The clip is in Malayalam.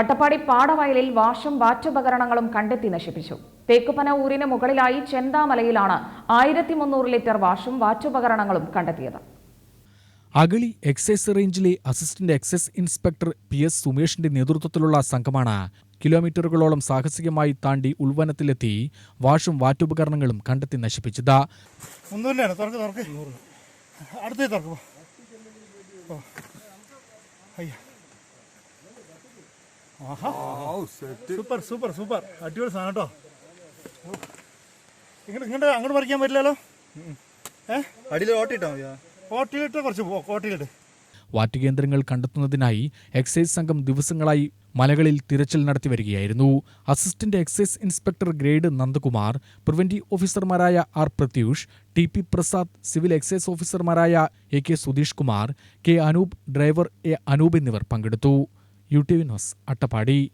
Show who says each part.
Speaker 1: അട്ടപ്പാടി പാടവയലിൽ വാഷും വാറ്റുപകരണങ്ങളും കണ്ടെത്തി നശിപ്പിച്ചു. തേക്കുപന ഊരിന് മുകളിലായി ചെന്താമലയിലാണ് ആയിരത്തി മുന്നൂറ് ലിറ്റർ വാഷും വാറ്റുപകരണങ്ങളും കണ്ടെത്തിയത്.
Speaker 2: അഗളി എക്സൈസ് റേഞ്ചിലെ assistant excise inspector P S സുമേഷിന്റെ നേതൃത്വത്തിലുള്ള സംഘമാണ് കിലോമീറ്ററുകളോളം സാഹസികമായി താണ്ടി ഉൾവനത്തിലെത്തി വാഷും വാറ്റുപകരണങ്ങളും കണ്ടെത്തി നശിപ്പിച്ചത്.
Speaker 3: അടുത്ത സൂപ്പർ സൂപ്പർ സൂപ്പർ. അടിപൊളി സാധനം കേട്ടോ. ഇങ്ങോട്ട് ഇങ്ങോട്ട് അങ്ങോട്ട് പറിക്കാൻ പറ്റില്ലല്ലോ? ഏഹ്
Speaker 4: അടിയിൽ ഓട്ടിട്ടോ
Speaker 3: ഓട്ടിലിട്ട് കുറച്ച് പോ കോട്ടിലിട്ട്
Speaker 2: വാറ്റുകേന്ദ്രങ്ങൾ കണ്ടെത്തുന്നതിനായി എക്സൈസ് സംഘം ദിവസങ്ങളായി മലകളിൽ തിരച്ചിൽ നടത്തി വരികയായിരുന്നു. Assistant excise inspector grade Nandakumar preventive ഓഫീസർമാരായ R Prathyush T P Prasad civil excise ഓഫീസർമാരായ A K Sudheesh Kumar K Anoop driver A Anoop എന്നിവർ പങ്കെടുത്തു. U T Attappadi